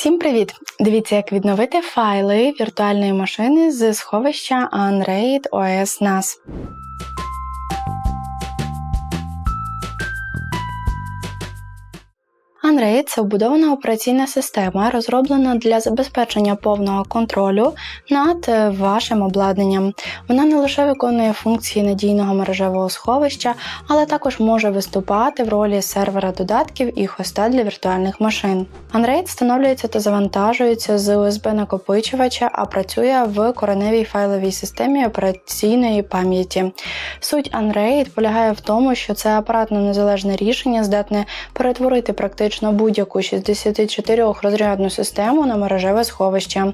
Всім привіт! Дивіться, як відновити файли віртуальної машини з сховища Unraid OS NAS. Unraid – це вбудована операційна система, розроблена для забезпечення повного контролю над е, вашим обладнанням. Вона не лише виконує функції надійного мережевого сховища, але також може виступати в ролі сервера додатків і хоста для віртуальних машин. Unraid встановлюється та завантажується з USB-накопичувача, а працює в кореневій файловій системі операційної пам'яті. Суть Unraid полягає в тому, що це апаратно незалежне рішення здатне перетворити практично практично будь-яку 64 розрядну систему на мережеве сховище.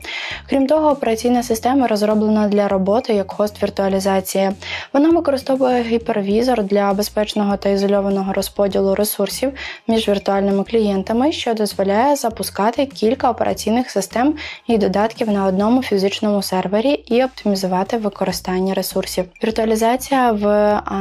Крім того, операційна система розроблена для роботи як хост віртуалізації. Вона використовує гіпервізор для безпечного та ізольованого розподілу ресурсів між віртуальними клієнтами, що дозволяє запускати кілька операційних систем і додатків на одному фізичному сервері і оптимізувати використання ресурсів. Віртуалізація в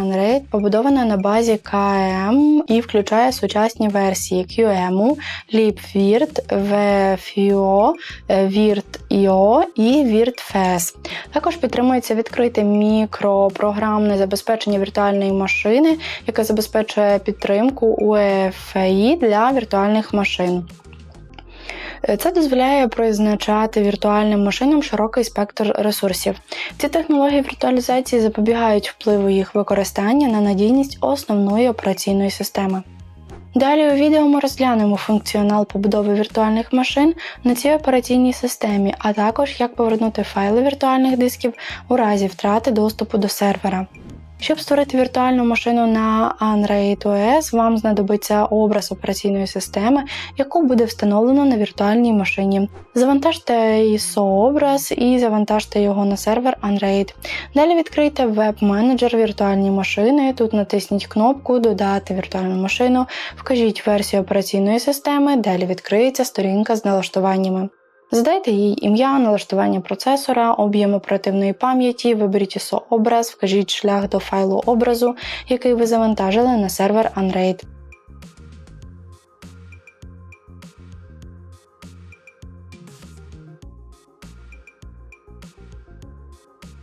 Unraid побудована на базі KM і включає сучасні версії QEMU, LibVirt, VFIO, VirtIO і VirtFS. Також підтримується відкрите мікропрограмне забезпечення віртуальної машини, яке забезпечує підтримку UEFI для віртуальних машин. Це дозволяє призначати віртуальним машинам широкий спектр ресурсів. Ці технології віртуалізації запобігають впливу їх використання на надійність основної операційної системи. Далі у відео ми розглянемо функціонал побудови віртуальних машин на цій операційній системі, а також як повернути файли віртуальних дисків у разі втрати доступу до сервера. Щоб створити віртуальну машину на Unraid OS, вам знадобиться образ операційної системи, яку буде встановлено на віртуальній машині. Завантажте ISO-образ і завантажте його на сервер Unraid. Далі відкрийте веб-менеджер віртуальної машини. Тут натисніть кнопку Додати віртуальну машину, вкажіть версію операційної системи, далі відкриється сторінка з налаштуваннями. Задайте їй ім'я, налаштування процесора, об'єм оперативної пам'яті, виберіть ISO образ, вкажіть шлях до файлу образу, який ви завантажили на сервер Unraid.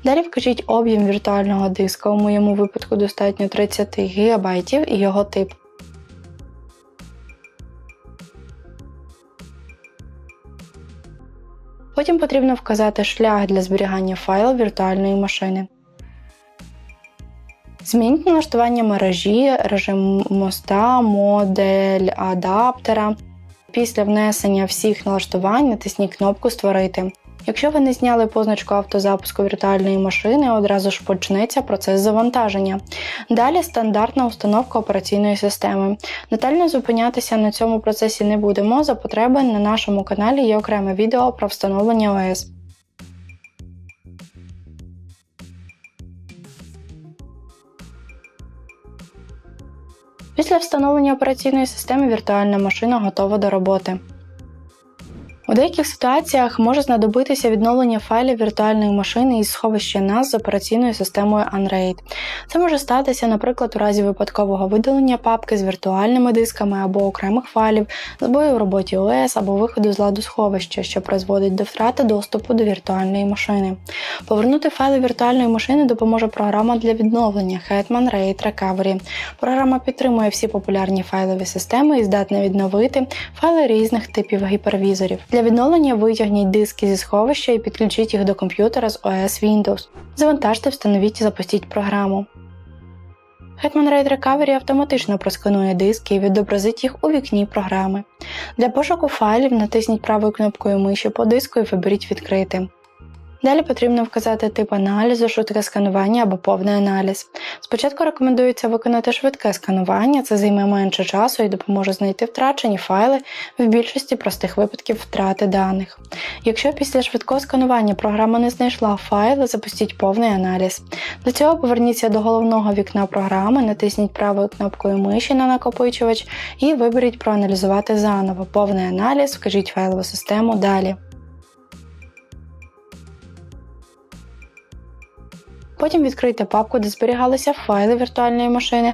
Далі вкажіть об'єм віртуального диска, у моєму випадку достатньо 30 ГБ і його тип. Потім потрібно вказати шлях для зберігання файлу віртуальної машини. Змініть налаштування мережі, режим моста, модель адаптера. Після внесення всіх налаштувань натисніть кнопку Створити. Якщо ви не зняли позначку автозапуску віртуальної машини, одразу ж почнеться процес завантаження. Далі стандартна установка операційної системи. Детально зупинятися на цьому процесі не будемо. За потреби на нашому каналі є окреме відео про встановлення ОС. Після встановлення операційної системи віртуальна машина готова до роботи. У деяких ситуаціях може знадобитися відновлення файлів віртуальної машини із сховища NAS з операційною системою Unraid. Це може статися, наприклад, у разі випадкового видалення папки з віртуальними дисками або окремих файлів, збою в роботі ОС або виходу з ладу сховища, що призводить до втрати доступу до віртуальної машини. Повернути файли віртуальної машини допоможе програма для відновлення Hetman RAID Recovery. Програма підтримує всі популярні файлові системи і здатна відновити файли різних типів гіпервізорів. Для відновлення витягніть диски зі сховища і підключіть їх до комп'ютера з OS Windows. Завантажте, встановіть і запустіть програму. Hetman Raid Recovery автоматично просканує диски і відобразить їх у вікні програми. Для пошуку файлів натисніть правою кнопкою миші по диску і виберіть Відкрити. Далі потрібно вказати тип аналізу, швидке сканування або повний аналіз. Спочатку рекомендується виконати швидке сканування, це займе менше часу і допоможе знайти втрачені файли в більшості простих випадків втрати даних. Якщо після швидкого сканування програма не знайшла файли, запустіть повний аналіз. Для цього поверніться до головного вікна програми, натисніть правою кнопкою миші на накопичувач і виберіть проаналізувати заново повний аналіз, вкажіть файлову систему далі. Потім відкрийте папку, де зберігалися файли віртуальної машини.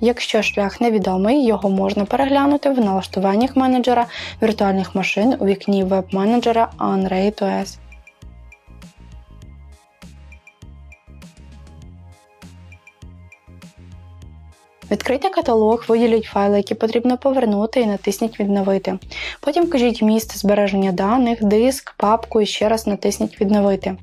Якщо шлях невідомий, його можна переглянути в налаштуваннях менеджера віртуальних машин у вікні веб-менеджера Unraid Відкрийте каталог, виділіть файли, які потрібно повернути, і натисніть Відновити. Потім вкажіть місце збереження даних, диск, папку і ще раз натисніть Відновити.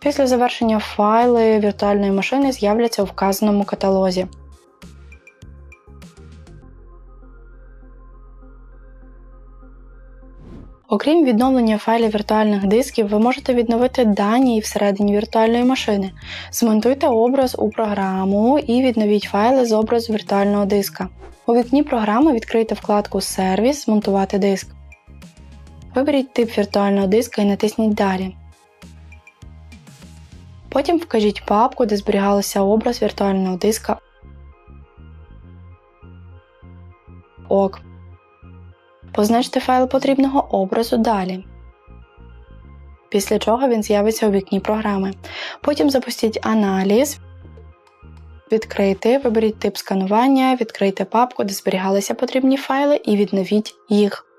Після завершення файли віртуальної машини з'являться у вказаному каталозі. Окрім відновлення файлів віртуальних дисків, ви можете відновити дані всередині віртуальної машини. Змонтуйте образ у програму і відновіть файли з образу віртуального диска. У вікні програми відкрийте вкладку Сервіс Змонтувати диск. Виберіть тип віртуального диска і натисніть Далі. Потім вкажіть папку, де зберігалося образ віртуального диска. ОК. Позначте файл потрібного образу далі. Після чого він з'явиться у вікні програми. Потім запустіть аналіз. відкрити, виберіть тип сканування, відкрийте папку, де зберігалися потрібні файли, і відновіть їх.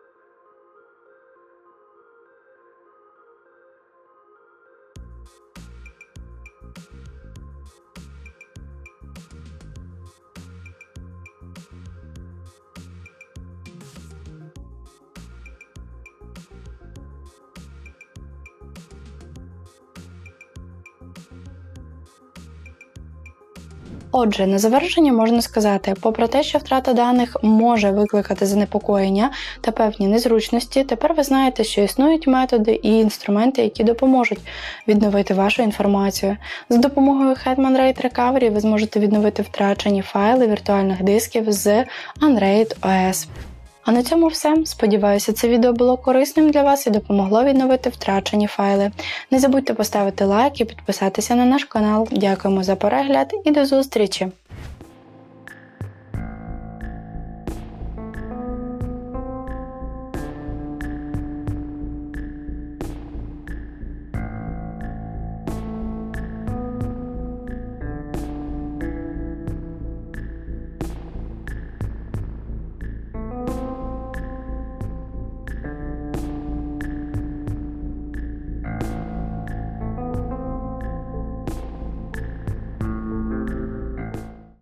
Отже, на завершення можна сказати, попри те, що втрата даних може викликати занепокоєння та певні незручності, тепер ви знаєте, що існують методи і інструменти, які допоможуть відновити вашу інформацію. За допомогою Hetman RAID Recovery ви зможете відновити втрачені файли віртуальних дисків з Unraid OS. А на цьому все. Сподіваюся, це відео було корисним для вас і допомогло відновити втрачені файли. Не забудьте поставити лайк і підписатися на наш канал. Дякуємо за перегляд і до зустрічі!